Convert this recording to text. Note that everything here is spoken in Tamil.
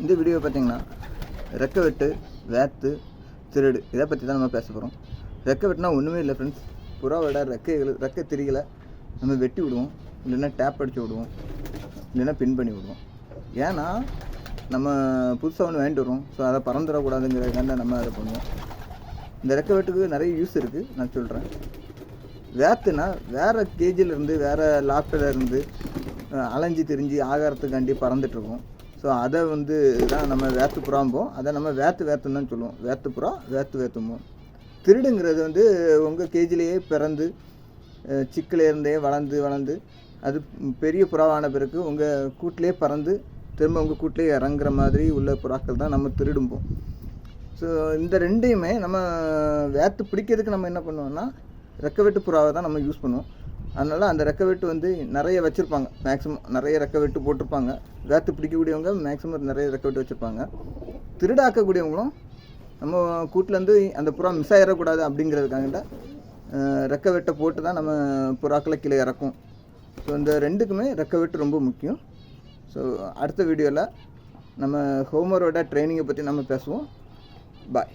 இந்த வீடியோ பார்த்தீங்கன்னா ரெக்க வெட்டு வேத்து திருடு இதை பற்றி தான் நம்ம பேச போகிறோம் ரெக்க வெட்டினா ஒன்றுமே இல்லை ஃப்ரெண்ட்ஸ் புறாவோட ரெக்கைகள் ரெக்கை திரிகளை நம்ம வெட்டி விடுவோம். இல்லைன்னா டேப் அடித்து விடுவோம். இல்லைன்னா பின் பண்ணி விடுவோம். ஏன்னா நம்ம புதுசாக ஒன்று வாங்கிட்டு வரோம் ஸோ அதை பறந்துடக்கூடாதுங்கிறதுக்காண்ட நம்ம அதை பண்ணுவோம். இந்த ரெக்க வெட்டுக்கு நிறைய யூஸ் இருக்குது நான் சொல்கிறேன் வேத்துனா வேறு கேஜிலேருந்து வேறு லாப்டில் இருந்து அலைஞ்சு திரிஞ்சு ஆகாரத்துக்காண்டி பறந்துட்டுருக்கோம் ஸோ அதை வந்து தான் நம்ம வேத்து புறாம்போம் அதை நம்ம வேத்து வேத்துன்னு தான் சொல்லுவோம். வேத்து புறா வேத்து வேத்தும்போம். திருடுங்கிறது வந்து உங்கள் கேஜிலேயே பிறந்து அஹ், இருந்தே வளர்ந்து வளர்ந்து அது பெரிய புறாவான பிறகு உங்கள் கூட்டிலே பறந்து திரும்ப உங்கள் கூட்டிலே இறங்குற மாதிரி உள்ள புறாக்கள் தான் நம்ம திருடும்போம். ஸோ இந்த ரெண்டையுமே நம்ம வேத்து பிடிக்கிறதுக்கு நம்ம என்ன பண்ணுவோம்னா ரெக்க வெட்டு புறாவை தான் நம்ம யூஸ் பண்ணுவோம். அதனால் அந்த ரெக்க வெட்டு வந்து நிறைய வச்சுருப்பாங்க. மேக்ஸிமம் நிறைய ரெக்க வெட்டு போட்டிருப்பாங்க. வேர்த்து பிடிக்கக்கூடியவங்க மேக்ஸிமம் நிறைய ரெக்க வெட்டு வச்சுருப்பாங்க. திருடாக்கக்கூடியவங்களும் நம்ம கூட்டிலேருந்து அந்த புறா மிஸ் ஆகிடக்கூடாது அப்படிங்கிறதுக்காக ரெக்க வெட்டை போட்டு தான் நம்ம புறாக்களை கீழே இறக்கும். ஸோ இந்த ரெண்டுக்குமே ரெக்க வெட்டு ரொம்ப முக்கியம். ஸோ அடுத்த வீடியோவில் நம்ம ஹோமரோட ட்ரைனிங்கை பற்றி நம்ம பேசுவோம். பாய்